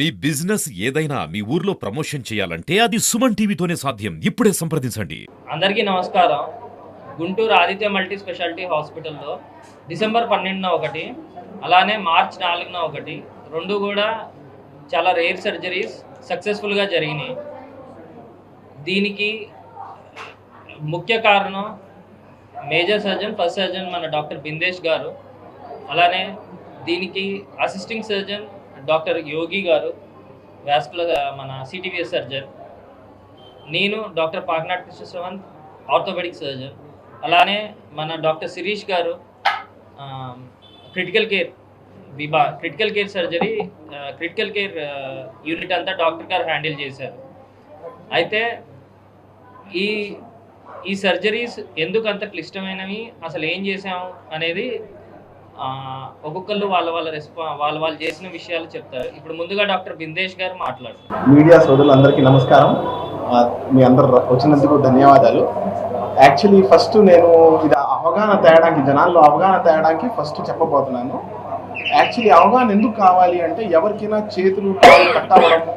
మీ business ఏదైనా మీ ఊర్లో promotion చేయాలంటే అది సుమన్ టీవీతోనే సాధ్యం. ఇప్పుడే సంప్రదించండి. అందరికీ నమస్కారం. గుంటూరు ఆదిత్య మల్టీ స్పెషాలిటీ హాస్పిటల్లో డిసెంబర్ పన్నెండున ఒకటి అలానే మార్చ్ నాలుగున ఒకటి. రెండు కూడా చాలా రేర్ సర్జరీస్ సక్సెస్ఫుల్గా జరిగినాయి. దీనికి ముఖ్య కారణం మేజర్ సర్జన్ ఫస్ట్ సర్జన్ మన డాక్టర్ బిందేష్ గారు. అలానే దీనికి అసిస్టింగ్ సర్జన్ డాక్టర్ యోగి గారు వ్యాస్కులర్ మన సిటీవీఎస్ సర్జన్ నేను డాక్టర్ పాగ్నాట్ కృష్ణశ్రవంత్ ఆర్థోపెడిక్ సర్జన్ అలానే మన డాక్టర్ శిరీష్ గారు critical care విభా critical care surgery critical care unit అంతా డాక్టర్ గారు హ్యాండిల్ చేశారు. అయితే ఈ ఈ సర్జరీస్ ఎందుకు అంత క్లిష్టమైనవి? అసలు ఏం చేసాము అనేది ఒక్కొక్కళ్ళు వాళ్ళ వాళ్ళ రెస్పా వాళ్ళ వాళ్ళు చేసిన విషయాలు చెప్తారు. ఇప్పుడు ముందుగా డాక్టర్ బిందేష్ గారు మాట్లాడు మీడియా సోదరులందరికీ నమస్కారం. మీ అందరు వచ్చినందుకు ధన్యవాదాలు. యాక్చువల్లీ ఫస్ట్ నేను ఇది అవగాహన తేయడానికి జనాల్లో అవగాహన తేయడానికి ఫస్ట్ చెప్పబోతున్నాను. యాక్చువల్లీ అవగాహన ఎందుకు కావాలి అంటే ఎవరికైనా చేతులు కాళ్ళు కట్టవడము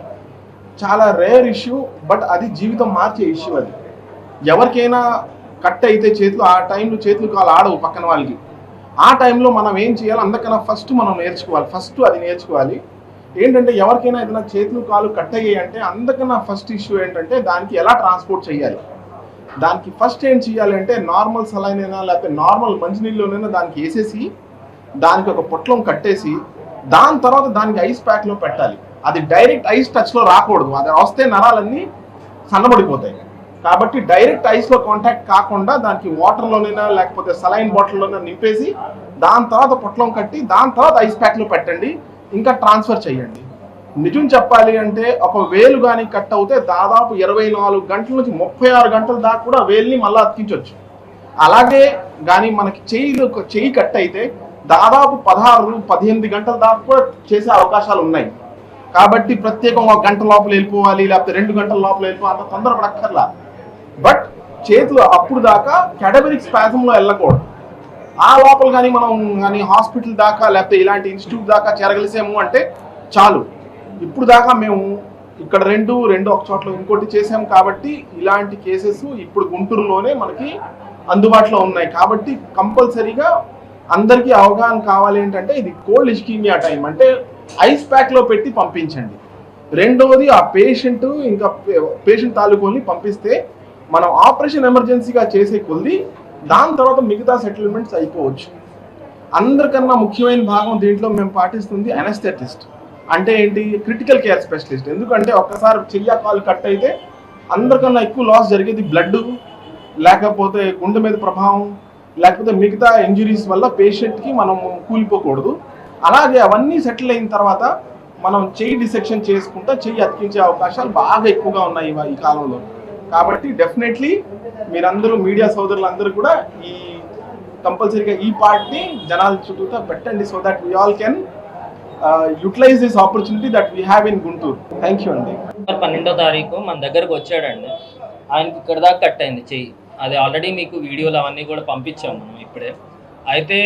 చాలా రేర్ ఇష్యూ బట్ అది జీవితం మార్చే ఇష్యూ అది. ఎవరికైనా కట్ అయితే చేతులు ఆ టైంలో చేతులు కాళ్ళు ఆడవు పక్కన వాళ్ళకి. ఆ టైంలో మనం ఏం చేయాలి? అందుకన్నా ఫస్ట్ మనం నేర్చుకోవాలి. ఫస్ట్ అది నేర్చుకోవాలి. ఏంటంటే ఎవరికైనా ఏదైనా చేతులు కాలు కట్ అయ్యాయి అంటే అందుకన్నా ఫస్ట్ ఇష్యూ ఏంటంటే దానికి ఎలా ట్రాన్స్పోర్ట్ చేయాలి? దానికి ఫస్ట్ ఏం చేయాలి అంటే నార్మల్ సలైన్ అయినా లేకపోతే నార్మల్ మంచినీళ్ళలోనైనా దానికి వేసేసి దానికి ఒక పొట్లం కట్టేసి దాని తర్వాత దానికి ఐస్ ప్యాక్లో పెట్టాలి. అది డైరెక్ట్ ఐస్ టచ్లో రాకూడదు. అది వస్తే నరాలన్నీ సన్నబడిపోతాయి. కాబట్టి డైరెక్ట్ ఐస్లో కాంటాక్ట్ కాకుండా దానికి వాటర్లోనైనా లేకపోతే సలైన్ బాటిల్లోనైనా నింపేసి దాని తర్వాత పొట్లం కట్టి దాని తర్వాత ఐస్ ప్యాక్లో పెట్టండి ఇంకా ట్రాన్స్ఫర్ చేయండి. నిజం చెప్పాలి అంటే ఒక వేలు కానీ కట్ అవుతే దాదాపు ఇరవై నాలుగు గంటల నుంచి ముప్పై ఆరు గంటల దాకా కూడా వేలుని మళ్ళీ అతికించవచ్చు అలాగే కానీ మనకి చెయ్యి చెయ్యి కట్ అయితే దాదాపు పదహారు పద్దెనిమిది గంటల దాకా కూడా చేసే అవకాశాలు ఉన్నాయి. కాబట్టి ప్రత్యేకం ఒక గంట లోపల వెళ్ళిపోవాలి లేకపోతే రెండు గంటల లోపల వెళ్ళిపోవాలి అంత తొందరపడక్కర్లా. బట్ చేతులు అప్పుడు దాకా కెడబెరిక్ స్పాజంలో వెళ్ళకూడదు. ఆ లోపల కానీ మనం కానీ హాస్పిటల్ దాకా లేకపోతే ఇలాంటి ఇన్స్టిట్యూట్ దాకా చేరగలిసాము అంటే చాలు. ఇప్పుడు దాకా మేము ఇక్కడ రెండు రెండు ఒక చోట్ల ఇంకోటి చేసాం కాబట్టి ఇలాంటి కేసెస్ ఇప్పుడు గుంటూరులోనే మనకి అందుబాటులో ఉన్నాయి. కాబట్టి కంపల్సరీగా అందరికీ అవగాహన కావాలి ఏంటంటే ఇది కోల్డ్ ఇష్కీమియా టైం. అంటే ఐస్ ప్యాక్లో పెట్టి పంపించండి. రెండవది ఆ పేషెంట్ ఇంకా పేషెంట్ తాలూకుని పంపిస్తే మనం ఆపరేషన్ ఎమర్జెన్సీగా చేసే కొద్ది దాని తర్వాత మిగతా సెటిల్మెంట్స్ అయిపోవచ్చు. అందరికన్నా ముఖ్యమైన భాగం దీంట్లో మేము పాటిస్తుంది అనస్థెటిస్ట్ అంటే ఏంటి? క్రిటికల్ కేర్ స్పెషలిస్ట్ ఎందుకంటే ఒక్కసారి చెయ్య కాలు కట్ అయితే అందరికన్నా ఎక్కువ లాస్ జరిగేది బ్లడ్ లేకపోతే గుండె మీద ప్రభావం లేకపోతే మిగతా ఇంజురీస్ వల్ల పేషెంట్కి మనం కూలిపోకూడదు. అలాగే అవన్నీ సెటిల్ అయిన తర్వాత మనం చెయ్యి డిసెక్షన్ చేసుకుంటా చెయ్యి అతికించే అవకాశాలు బాగా ఎక్కువగా ఉన్నాయి ఈ కాలంలో. కాబట్టి డెఫినెట్లీ మీరందరూ మీడియా సోదరులందరూ కూడా ఈ కంపల్సరీగా ఈ పార్ట్ని జనాల చుట్టూతా పెట్టండి so that we all can utilise this opportunity that we have in Guntur thank you అండి పన్నెండో తారీఖు మన దగ్గరకు వచ్చాడండి. ఆయనకి ఇక్కడ దాకా కట్ అయింది చెయ్యి. అది ఆల్రెడీ మీకు వీడియోలు అవన్నీ కూడా పంపించాం మనం ఇప్పుడే. అయితే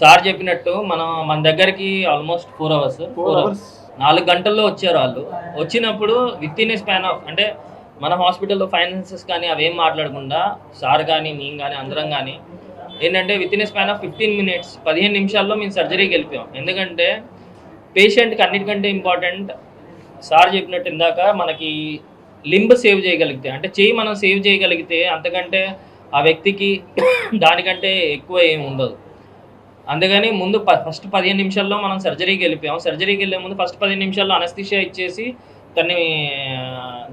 సార్ చెప్పినట్టు మనం మన దగ్గరికి almost four hours four hours నాలుగు గంటల్లో వచ్చారు వాళ్ళు. వచ్చినప్పుడు within a span of అంటే మన హాస్పిటల్లో ఫైనాన్సెస్ కానీ అవేం మాట్లాడకుండా సార్ కానీ మేము కానీ అందరం కానీ ఏంటంటే within span of fifteen minutes పదిహేను నిమిషాల్లో మేము సర్జరీకి వెళ్ళిపోయాం. ఎందుకంటే పేషెంట్కి అన్నిటికంటే ఇంపార్టెంట్ సార్ చెప్పినట్టు ఇందాక మనకి లింబ్ సేవ్ చేయగలిగితే అంటే చేయి మనం సేవ్ చేయగలిగితే అంతకంటే ఆ వ్యక్తికి దానికంటే ఎక్కువ ఏమి ఉండదు. అందుకని ముందు ప ఫస్ట్ పదిహేను నిమిషాల్లో మనం సర్జరీకి వెళ్ళిపోయాం. సర్జరీకి వెళ్ళే ముందు ఫస్ట్ పదిహేను నిమిషాల్లో అనస్థిషియా ఇచ్చేసి తన్ని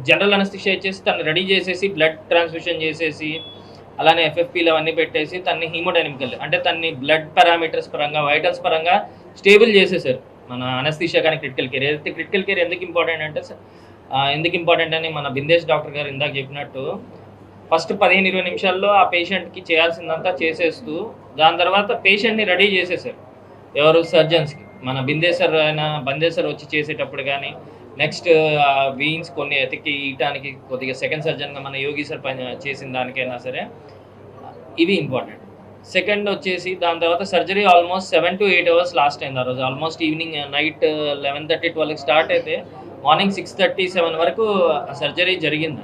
జనరల్ అనస్థిషియా ఇచ్చేసి తను రెడీ చేసేసి బ్లడ్ ట్రాన్స్ఫ్యూషన్ చేసేసి అలానే ఎఫ్ఎఫ్పీలు అవన్నీ పెట్టేసి తన్ని హీమోడైనమికల్ అంటే తన్ని బ్లడ్ పారామీటర్స్ పరంగా వైటల్స్ పరంగా స్టేబుల్ చేసేసారు మన అనస్థిషియా కానీ క్రిటికల్ కేర్. ఏదైతే క్రిటికల్ కేర్ ఎందుకు ఇంపార్టెంట్ అంటే ఎందుకు ఇంపార్టెంట్ అని మన బిందేశ్ డాక్టర్ గారు ఇందాక చెప్పినట్టు ఫస్ట్ పదిహేను ఇరవై నిమిషాల్లో ఆ పేషెంట్కి చేయాల్సిందంతా చేసేస్తూ దాని తర్వాత పేషెంట్ని రెడీ చేసేసారు. ఎవరు సర్జన్స్కి మన బిందేశ్వర్ అయినా బందేశ్వర్ వచ్చి చేసేటప్పుడు కానీ నెక్స్ట్ వీన్స్ కొన్ని ఎతికి ఇయటానికి కొద్దిగా సెకండ్ సర్జన్గా మన యోగి సార్ పని చేసిన దానికైనా సరే ఇవి ఇంపార్టెంట్ సెకండ్ వచ్చేసి దాని తర్వాత surgery almost seven to eight hours last అయింది ఆ రోజు. Almost evening night eleven thirty ట్వెల్వ్కి స్టార్ట్ అయితే మార్నింగ్ సిక్స్ థర్టీ సెవెన్ వరకు ఆ సర్జరీ జరిగింది.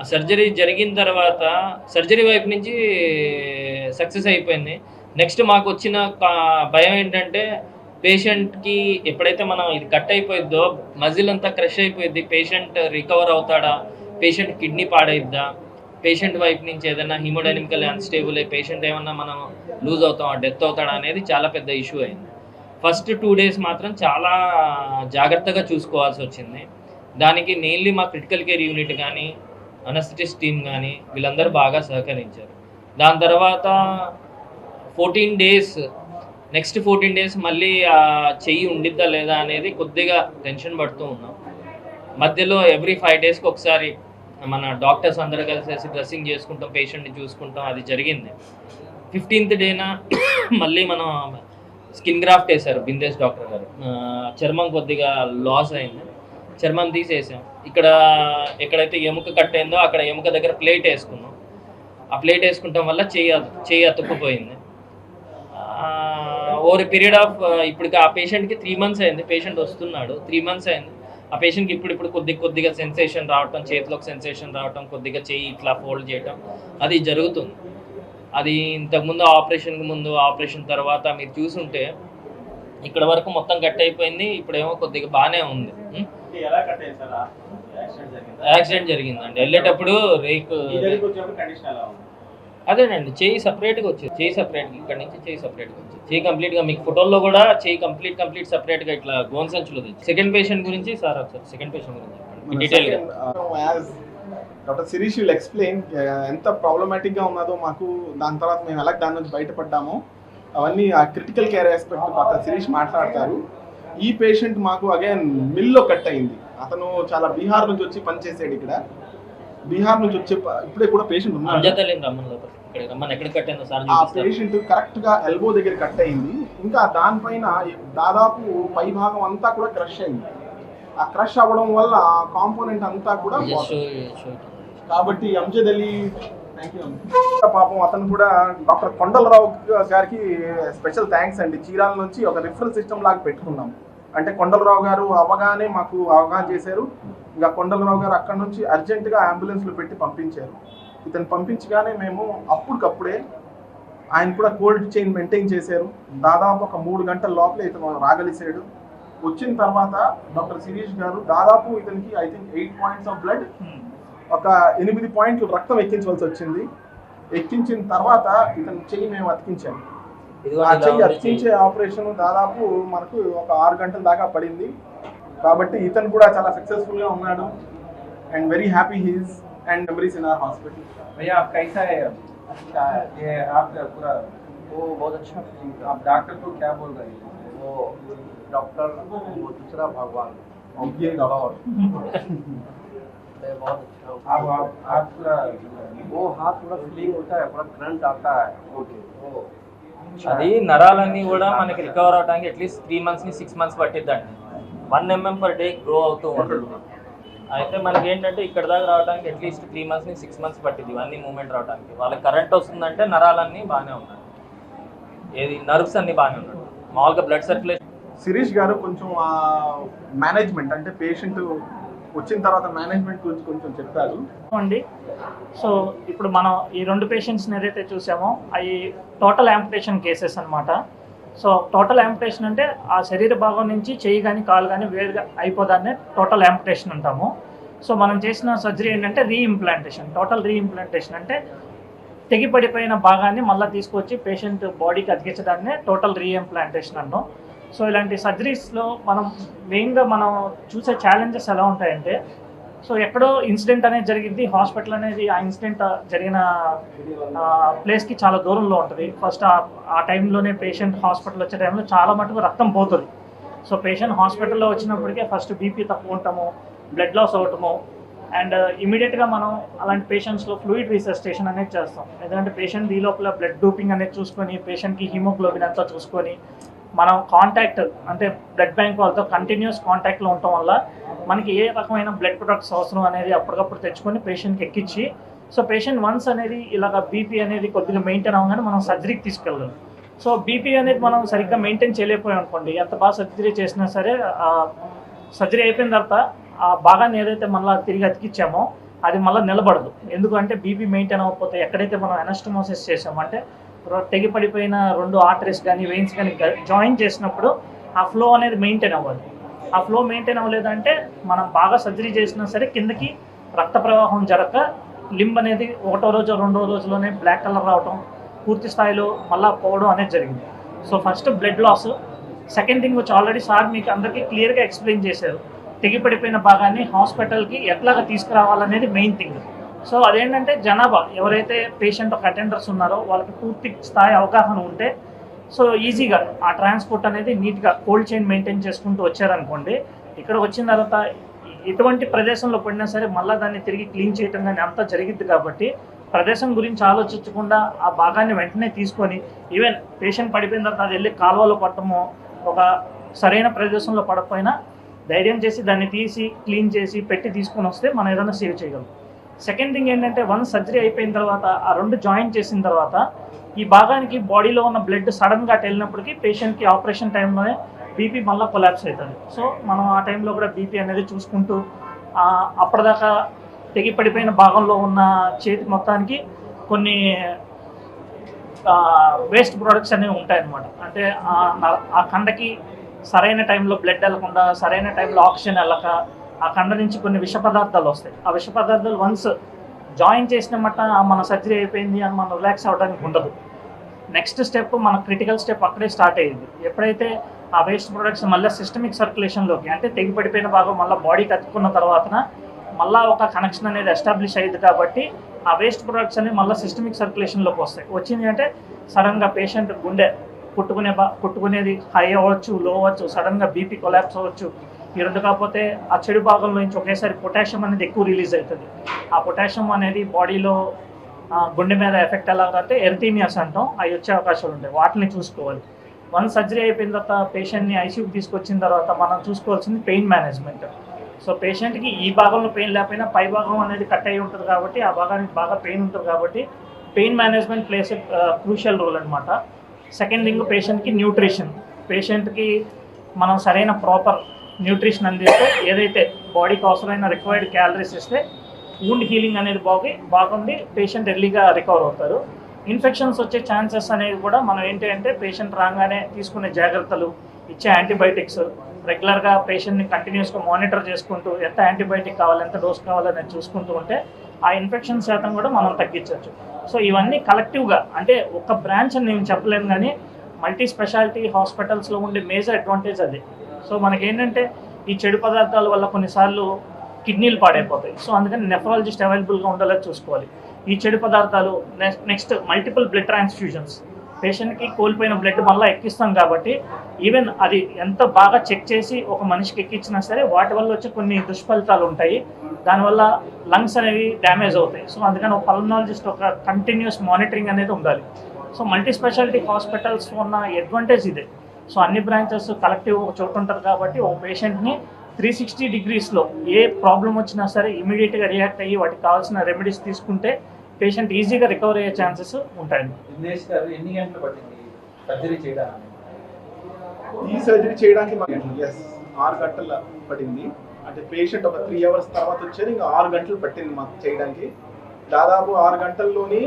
ఆ సర్జరీ జరిగిన తర్వాత సర్జరీ వైపు నుంచి సక్సెస్ అయిపోయింది. నెక్స్ట్ మాకు వచ్చిన భయం ఏంటంటే పేషెంట్కి ఎప్పుడైతే మనం ఇది కట్ అయిపోయిద్దో మజిల్ అంతా క్రష్ అయిపోయింది పేషెంట్ రికవర్ అవుతాడా? పేషెంట్ కిడ్నీ పాడైద్దా? పేషెంట్ వైపు నుంచి ఏదైనా హిమోడైనమికల్ అన్స్టేబుల్ అయ్యి పేషెంట్ ఏమన్నా మనం లూజ్ అవుతామా డెత్ అవుతాడా అనేది చాలా పెద్ద ఇష్యూ అయింది. ఫస్ట్ టూ డేస్ మాత్రం చాలా జాగ్రత్తగా చూసుకోవాల్సి వచ్చింది. దానికి మెయిన్లీ మా క్రిటికల్ కేర్ యూనిట్ కానీ అనస్టిస్ టీమ్ కానీ వీళ్ళందరూ బాగా సహకరించారు. దాని తర్వాత fourteen days next fourteen days మళ్ళీ ఆ చెయ్యి ఉండిద్దా లేదా అనేది కొద్దిగా టెన్షన్ పడుతూ ఉన్నాం. మధ్యలో ఎవ్రీ ఫైవ్ డేస్కి ఒకసారి మన డాక్టర్స్ అందరూ కలిసేసి డ్రెస్సింగ్ చేసుకుంటాం పేషెంట్ని చూసుకుంటాం అది జరిగింది. ఫిఫ్టీన్త్ డేన మళ్ళీ మనం స్కిన్ గ్రాఫ్ట్ వేశారు బిందేశ్ డాక్టర్ గారు. చర్మం కొద్దిగా లాస్ అయింది. చర్మం తీసేసాం. ఇక్కడ ఎక్కడైతే ఎముక కట్ అయిందో అక్కడ ఎముక దగ్గర ప్లేట్ వేసుకున్నాం. ఆ ప్లేట్ వేసుకుంటాం వల్ల చెయ్యి అతు- చెయ్యి అతుక్కుపోయింది. ఓవర్ పీరియడ్ ఆఫ్ ఇప్పటికి ఆ పేషెంట్కి త్రీ మంత్స్ అయింది. పేషెంట్ వస్తున్నాడు. త్రీ మంత్స్ అయింది. ఆ పేషెంట్కి ఇప్పుడు ఇప్పుడు కొద్ది కొద్దిగా సెన్సేషన్ రావటం చేతిలోకి సెన్సేషన్ రావటం కొద్దిగా చెయ్యి ఇట్లా ఫోల్డ్ చేయటం అది జరుగుతుంది. అది ఇంతకుముందు ఆపరేషన్కి ముందు ఆపరేషన్ తర్వాత మీరు చూసుంటే ఇక్కడ వరకు మొత్తం కట్ అయిపోయింది. ఇప్పుడేమో కొద్దిగా బాగానే ఉంది. యాక్సిడెంట్ జరిగిందండి. వెళ్ళేటప్పుడు రేకు వచ్చినప్పుడు కండిషన్ ఎలా ఉంది అదేనండి చేయి సపరేట్గా వచ్చింది. చేయి సపరేట్ ఇక్కడ నుంచి చేయి సపరేట్గా వచ్చింది. చేయి కంప్లీట్గా మీకు ఫోటోల్లో కూడా చేయి కంప్లీట్ కంప్లీట్ సపరేట్గా ఇట్లా గోన్ సంచులు సెకండ్ పేషెంట్ గురించి సార్ ఒకసారి సెకండ్ పేషెంట్ గురించి డీటెయిల్గా డాక్టర్ శిరీష్ విల్ ఎక్స్ప్లెయిన్ ఎంత ప్రాబ్లమాటిక్గా ఉన్నదో మాకు దాని తర్వాత మేము ఎలా దాని నుంచి బయటపడ్డామో అవన్నీ ఆ critical care aspect doctor Shirish మాట్లాడతారు. ఈ పేషెంట్ మాకు అగైన్ మిల్లో కట్ అయింది. అతను చాలా బీహార్ నుంచి వచ్చి పనిచేసాడు ఇక్కడ. బీహార్ నుంచి వచ్చే ఇప్పుడే కూడా పేషెంట్ సార్ ఆ పేషెంట్ కరెక్ట్గా ఎల్బో దగ్గర కట్ అయింది. ఇంకా దానిపైన దాదాపు పై భాగం అంతా కూడా క్రష్ అయింది. ఆ క్రష్ అవ్వడం వల్ల కాంపోనెంట్ అంతా కూడా. కాబట్టి అంజద్ అలీ పాపం అతను కూడా డాక్టర్ కొండలరావు గారికి స్పెషల్ థ్యాంక్స్ అండి. చీరాల నుంచి ఒక రిఫరల్ సిస్టమ్ లాగా పెట్టుకున్నాం. అంటే కొండలరావు గారు అవగానే మాకు అవగాహన చేశారు. ఇంకా కొండలరావు గారు అక్కడ నుంచి అర్జెంటుగా అంబులెన్స్లో పెట్టి పంపించారు. ఇతను పంపించగానే మేము అప్పటికప్పుడే ఆయన కూడా కోల్డ్ చైన్ మెయింటైన్ చేశారు. దాదాపు ఒక మూడు గంటల లోపలే ఇతను రాగలిసాడు వచ్చిన తర్వాత డాక్టర్ శిరీష్ గారు దాదాపు ఇతనికి I think eight points of blood ఒక ఎనిమిది పాయింట్లు రక్తం ఎక్కించవలసి వచ్చింది. ఎక్కించిన తర్వాత ఇతను చెయ్యి మేము అతికించాము ఆ చెయ్యి అతికించే ఆపరేషన్ దాదాపు మనకు ఒక ఆరు గంటల దాకా పడింది. కాబట్టి ఇతను కూడా చాలా సక్సెస్ఫుల్ గా ఉన్నాడు and very happy he's and memories in our hospital भैया आप कैसा है अब? क्या ये आपका पूरा वो बहुत अच्छा फीलिंग था आप डॉक्टर को क्या बोल रहे हैं वो डॉक्टर वो दूसरा भगवान ये गौर मैं बहुत अच्छा हूँ आप आप आप पूरा वो हाथ पूरा फीलिंग होता है पूरा करंट आता है ओके वो అది నరాలన్నీ కూడా మనకి రికవర్ అవడానికి అట్లీస్ట్ త్రీ మంత్స్ ని సిక్స్ మంత్స్ పట్టిద్దండి one mm per day grow అవుతూ ఉంటుంది. అయితే మనకి ఏంటంటే ఇక్కడ దాకా రావడానికి అట్లీస్ట్ త్రీ మంత్స్ని సిక్స్ మంత్స్ పట్టింది ఇవన్నీ మూమెంట్ రావడానికి వాళ్ళకి కరెంట్ వస్తుందంటే నరాలన్నీ బాగానే ఉన్నాయి. ఏది నర్వ్స్ అన్ని బాగానే ఉన్నాయి. మామూలుగా బ్లడ్ సర్క్యులేషన్ శిరీష్ గారు కొంచెం ఆ మేనేజ్మెంట్ అంటే పేషెంట్ వచ్చిన తర్వాత మేనేజ్మెంట్ గురించి కొంచెం చెప్పారు అండి సో ఇప్పుడు మనం ఈ రెండు పేషెంట్స్ని ఏదైతే చూసామో అవి టోటల్ యాంపిటేషన్ కేసెస్ అన్నమాట. సో టోటల్ యాంపిటేషన్ అంటే ఆ శరీర భాగం నుంచి చెయ్యి కానీ కాలు కానీ వేరుగా అయిపోదాన్నే టోటల్ యాంపిటేషన్ అంటాము. సో మనం చేసిన సర్జరీ ఏంటంటే రీఇంప్లాంటేషన్. టోటల్ రీఇంప్లాంటేషన్ అంటే తెగిపడిపోయిన భాగాన్ని మళ్ళీ తీసుకొచ్చి పేషెంట్ బాడీకి అతికించడాన్నే టోటల్ రీఇంప్లాంటేషన్ అంటాం సో ఇలాంటి సర్జరీస్లో మనం మెయిన్గా మనం చూసే ఛాలెంజెస్ ఎలా ఉంటాయంటే సో ఎక్కడో ఇన్సిడెంట్ అనేది జరిగింది. హాస్పిటల్ అనేది ఆ ఇన్సిడెంట్ జరిగిన ప్లేస్కి చాలా దూరంలో ఉంటుంది. ఫస్ట్ ఆ టైంలోనే పేషెంట్ హాస్పిటల్ వచ్చే టైంలో చాలా మటుకు రక్తం పోతుంది. సో పేషెంట్ హాస్పిటల్లో వచ్చినప్పటికే ఫస్ట్ బీపీ తక్కువ ఉండటము బ్లడ్ లాస్ అవ్వటము అండ్ ఇమీడియట్గా మనం అలాంటి పేషెంట్స్లో ఫ్లూయిడ్ రీసెస్టేషన్ అనేది చేస్తాం. ఎందుకంటే పేషెంట్ ఈ లోపల బ్లడ్ డూపింగ్ అనేది చూసుకొని పేషెంట్కి హీమోగ్లోబిన్ అంతా చూసుకొని మనం కాంటాక్ట్ అంటే బ్లడ్ బ్యాంక్ వాళ్ళతో కంటిన్యూస్ కాంటాక్ట్లో ఉండటం వల్ల మనకి ఏ రకమైన బ్లడ్ ప్రొడక్ట్స్ అవసరం అనేది అప్పటికప్పుడు తెచ్చుకొని పేషెంట్కి ఎక్కించి సో పేషెంట్ వన్స్ అనేది ఇలాగ బీపీ అనేది కొద్దిగా మెయింటైన్ అవ్వగానే మనం సర్జరీకి తీసుకెళ్దాం సో బీపీ అనేది మనం సరిగ్గా మెయింటైన్ చేయలేకపోయాం అనుకోండి ఎంత బాగా సర్జరీ చేసినా సరే సర్జరీ అయిపోయిన తర్వాత ఆ భాగాన్ని ఏదైతే మళ్ళీ తిరిగి అతికిచ్చామో అది మళ్ళీ నిలబడదు. ఎందుకంటే బీపీ మెయింటైన్ అవ్వకపోతే ఎక్కడైతే మనం ఎనస్టమోసిస్ చేసామో అంటే తెగి పడిపోయిన రెండు ఆర్టరీస్ కానీ వెయిన్స్ కానీ జాయిన్ చేసినప్పుడు ఆ ఫ్లో అనేది మెయింటైన్ అవ్వాలి. ఆ ఫ్లో మెయింటైన్ అవ్వలేదంటే మనం బాగా సర్జరీ చేసినా సరే కిందకి రక్త ప్రవాహం జరగక లింబ్ అనేది ఒకటో రోజు రెండో రోజులోనే బ్లాక్ కలర్ రావటం పూర్తి స్థాయిలో మళ్ళా పోవడం అనేది జరిగింది. So first blood loss second thing వచ్చి ఆల్రెడీ సార్ మీకు అందరికీ క్లియర్గా ఎక్స్ప్లెయిన్ చేశారు. తెగిపడిపోయిన భాగాన్ని హాస్పిటల్కి ఎట్లాగా తీసుకురావాలనేది మెయిన్ థింగ్ సో అదేంటంటే జనాభా ఎవరైతే పేషెంట్ ఒక అటెండర్స్ ఉన్నారో వాళ్ళకి పూర్తి స్థాయి అవగాహన ఉంటే సో ఈజీగా ఆ ట్రాన్స్పోర్ట్ అనేది నీట్గా కోల్డ్ చైన్ మెయింటైన్ చేసుకుంటూ వచ్చారనుకోండి ఇక్కడ వచ్చిన తర్వాత ఎటువంటి ప్రదేశంలో పడినా సరే మళ్ళీ దాన్ని తిరిగి క్లీన్ చేయటం కానీ అంతా జరిగిద్ది కాబట్టి ప్రదేశం గురించి ఆలోచించకుండా ఆ భాగాన్ని వెంటనే తీసుకొని ఈవెన్ పేషెంట్ పడిపోయిన తర్వాత అది వెళ్ళి కాలువలో పట్టము ఒక సరైన ప్రదేశంలో పడకపోయినా ధైర్యం చేసి దాన్ని తీసి క్లీన్ చేసి పెట్టి తీసుకొని వస్తే మనం ఏదైనా సేవ్ చేయగలం. సెకండ్ థింగ్ ఏంటంటే వన్ సర్జరీ అయిపోయిన తర్వాత ఆ రెండు జాయిన్ చేసిన తర్వాత ఈ భాగానికి బాడీలో ఉన్న బ్లడ్ సడన్గా అటు వెళ్ళినప్పటికీ పేషెంట్కి ఆపరేషన్ టైంలోనే బీపీ మళ్ళీ కొలాప్స్ అవుతుంది. సో మనం ఆ టైంలో కూడా బీపీ అనేది చూసుకుంటూ అప్పటిదాకా తెగి పడిపోయిన భాగంలో ఉన్న చేతి మొత్తానికి కొన్ని వేస్ట్ ప్రోడక్ట్స్ అనేవి ఉంటాయన్నమాట. అంటే ఆ ఆ కండకి సరైన టైంలో బ్లడ్ వెళ్ళకుండా సరైన టైంలో ఆక్సిజన్ వెళ్ళక ఆ కండ నుంచి కొన్ని విష పదార్థాలు వస్తాయి. ఆ విష పదార్థాలు వన్స్ జాయిన్ చేసిన మట్ట మన సర్జరీ అయిపోయింది అని మనం రిలాక్స్ అవ్వడానికి ఉండదు. నెక్స్ట్ స్టెప్ మన క్రిటికల్ స్టెప్ అక్కడే స్టార్ట్ అయ్యింది. ఎప్పుడైతే ఆ వేస్ట్ ప్రొడక్ట్స్ మళ్ళీ సిస్టమిక్ సర్క్యులేషన్లోకి అంటే తెగి పడిపోయిన భాగం మళ్ళీ బాడీకి అతుక్కున్న తర్వాతన మళ్ళీ ఒక కనెక్షన్ అనేది ఎస్టాబ్లిష్ అయ్యింది కాబట్టి ఆ వేస్ట్ ప్రొడక్ట్స్ అనేవి మళ్ళీ సిస్టమిక్ సర్క్యులేషన్లోకి వస్తాయి. వచ్చింది అంటే సడన్గా పేషెంట్ గుండె కుట్టుకునే బా హై అవ్వచ్చు లో అవ్వచ్చు సడన్గా బీపీ కొలాప్స్ అవ్వచ్చు ఈ కాకపోతే ఆ చెడు భాగంలో నుంచి ఒకేసారి పొటాషియం అనేది ఎక్కువ రిలీజ్ అవుతుంది. ఆ పొటాషియం అనేది బాడీలో గుండె మీద ఎఫెక్ట్ ఎలా అంటే ఎర్థీమియాస్ అంటాం. అవి వచ్చే అవకాశాలు ఉంటాయి. వాటిని చూసుకోవాలి. వన్ సర్జరీ అయిపోయిన తర్వాత పేషెంట్ని ఐసీయూకి తీసుకొచ్చిన తర్వాత మనం చూసుకోవాల్సింది పెయిన్ మేనేజ్మెంట్. సో పేషెంట్కి ఈ భాగంలో పెయిన్ లేకపోయినా పై భాగం అనేది కట్ అయి ఉంటుంది కాబట్టి ఆ భాగానికి బాగా పెయిన్ ఉంటుంది కాబట్టి pain management plays crucial role అనమాట సెకండ్ థింగ్ పేషెంట్కి న్యూట్రిషన్. పేషెంట్కి మనం సరైన ప్రాపర్ న్యూట్రిషన్ అందిస్తే ఏదైతే బాడీకి అవసరమైన రిక్వైర్డ్ క్యాలరీస్ ఇస్తే వూండ్ హీలింగ్ అనేది బాగి బాగుండి పేషెంట్ ఎర్లీగా రికవర్ అవుతారు. ఇన్ఫెక్షన్స్ వచ్చే ఛాన్సెస్ అనేది కూడా మనం ఏంటి అంటే పేషెంట్ రాగానే తీసుకునే జాగ్రత్తలు ఇచ్చే యాంటీబయాటిక్స్ రెగ్యులర్గా పేషెంట్ని కంటిన్యూస్గా మానిటర్ చేసుకుంటూ ఎంత యాంటీబయాటిక్ కావాలి ఎంత డోస్ కావాలని చూసుకుంటూ ఉంటే ఆ ఇన్ఫెక్షన్ శాతం కూడా మనం తగ్గించవచ్చు. సో ఇవన్నీ కలెక్టివ్గా అంటే ఒక బ్రాంచ్ అని నేను చెప్పలేను కానీ మల్టీ స్పెషాలిటీ హాస్పిటల్స్లో ఉండే మేజర్ అడ్వాంటేజ్ అది. సో మనకేంటంటే ఈ చెడు పదార్థాల వల్ల కొన్నిసార్లు కిడ్నీలు పాడైపోతాయి. సో అందుకని నెఫ్రాలజిస్ట్ అవైలబుల్గా ఉండేలా చూసుకోవాలి. ఈ చెడు పదార్థాలు నెక్స్ట్ మల్టిపుల్ బ్లడ్ ట్రాన్స్ఫ్యూజన్స్ పేషెంట్కి కోల్పోయిన బ్లడ్ మళ్ళీ ఎక్కిస్తాం కాబట్టి ఈవెన్ అది ఎంత బాగా చెక్ చేసి ఒక మనిషికి ఎక్కించినా సరే వాటి వల్ల వచ్చే కొన్ని దుష్ఫలితాలు ఉంటాయి. దానివల్ల లంగ్స్ అనేవి డ్యామేజ్ అవుతాయి. సో అందుకని ఒక పల్మనాలజిస్ట్ ఒక కంటిన్యూస్ మానిటరింగ్ అనేది ఉండాలి. సో మల్టీ స్పెషాలిటీ హాస్పిటల్స్ ఉన్న అడ్వాంటేజ్ ఇదే. సో అన్ని బ్రాంచెస్ కలెక్టివ్ ఒక చోట ఉంటారు కాబట్టి ఒక పేషెంట్ని త్రీ సిక్స్టీ డిగ్రీస్లో ఏ ప్రాబ్లం వచ్చినా సరే ఇమీడియట్గా రియాక్ట్ అయ్యి వాటికి కావాల్సిన రెమెడీస్ తీసుకుంటే పేషెంట్ ఈజీగా రికవర్ అయ్యే ఛాన్సెస్ ఉంటాయండి. దినేష్ గారు ఎన్ని గంటలు పట్టింది సర్జరీ చేయడానికి? ఈ సర్జరీ చేయడానికి ఆరు గంటల పడింది అంటే పేషెంట్ ఒక త్రీ అవర్స్ తర్వాత వచ్చేది ఇంకా ఆరు గంటలు పట్టింది మాకు చేయడానికి. దాదాపు ఆరు గంటల్లోని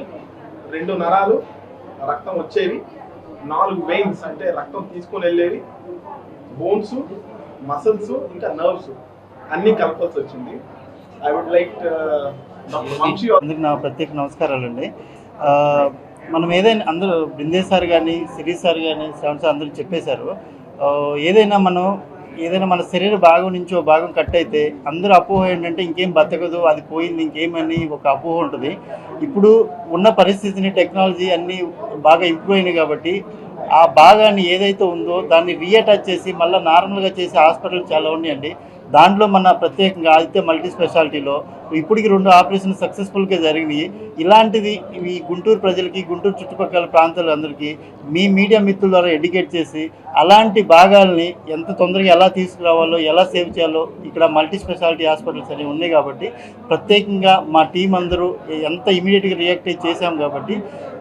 రెండు నరాలు రక్తం వచ్చేవి. నాలుగు వెయిన్స్ అంటే రక్తం తీసుకొని వెళ్ళేవి. బోన్స్ మసిల్స్ ఇంకా నర్వ్స్ అన్నీ కలపాల్సి వచ్చింది. ఐ వుడ్ లైక్ డాక్టర్ నా ప్రత్యేక నమస్కారాలండి. ఆ, మనం ఏదైనా అందరూ బృందే సార్ కానీ సిరీస్ సార్ కానీ సెవెన్ సార్ అందరూ చెప్పేశారు. ఏదైనా మనం ఏదైనా మన శరీర భాగం నుంచి ఒక భాగం కట్ అయితే అందరూ అపోహ ఏంటంటే ఇంకేం బతకదు అది పోయింది ఇంకేమని ఒక అపోహ ఉంటుంది. ఇప్పుడు ఉన్న పరిస్థితిని టెక్నాలజీ అన్నీ బాగా ఇంప్రూవ్ అయినాయి కాబట్టి ఆ భాగాన్ని ఏదైతే ఉందో దాన్ని రీఅటాచ్ చేసి మళ్ళీ నార్మల్గా చేసే హాస్పిటల్ చాలా ఉన్నాయండి. దాంట్లో మన ప్రత్యేకంగా ఆదిత్య మల్టీ స్పెషాలిటీలో ఇప్పటికి రెండు ఆపరేషన్ సక్సెస్ఫుల్గా జరిగినాయి ఇలాంటిది ఈ గుంటూరు ప్రజలకి గుంటూరు చుట్టుపక్కల ప్రాంతాలందరికీ మీ మీడియా మిత్రుల ద్వారా ఎడ్యుకేట్ చేసి అలాంటి భాగాల్ని ఎంత తొందరగా ఎలా తీసుకురావాలో ఎలా సేవ్ చేయాలో ఇక్కడ మల్టీ స్పెషాలిటీ హాస్పిటల్స్ అనేవి ఉన్నాయి కాబట్టి ప్రత్యేకంగా మా టీం అందరూ ఎంత ఇమీడియట్గా రియాక్ట్ చేశాం కాబట్టి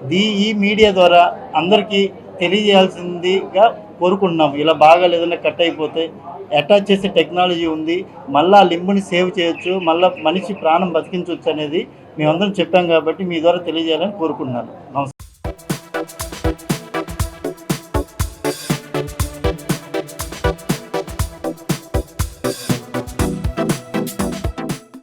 దీ ఈ మీడియా ద్వారా అందరికీ తెలియజేయాల్సిందిగా కోరుకుంటున్నాం ఇలా బాగా ఏదైనా కట్ అయిపోతే అటాచ్ చేసే టెక్నాలజీ ఉంది. మళ్ళీ ఆ లింబుని సేవ్ చేయొచ్చు మళ్ళీ మనిషి ప్రాణం బతికించవచ్చు అనేది మేమందరం చెప్పాం కాబట్టి మీ ద్వారా తెలియజేయాలని కోరుకుంటున్నాను. నమస్కారం.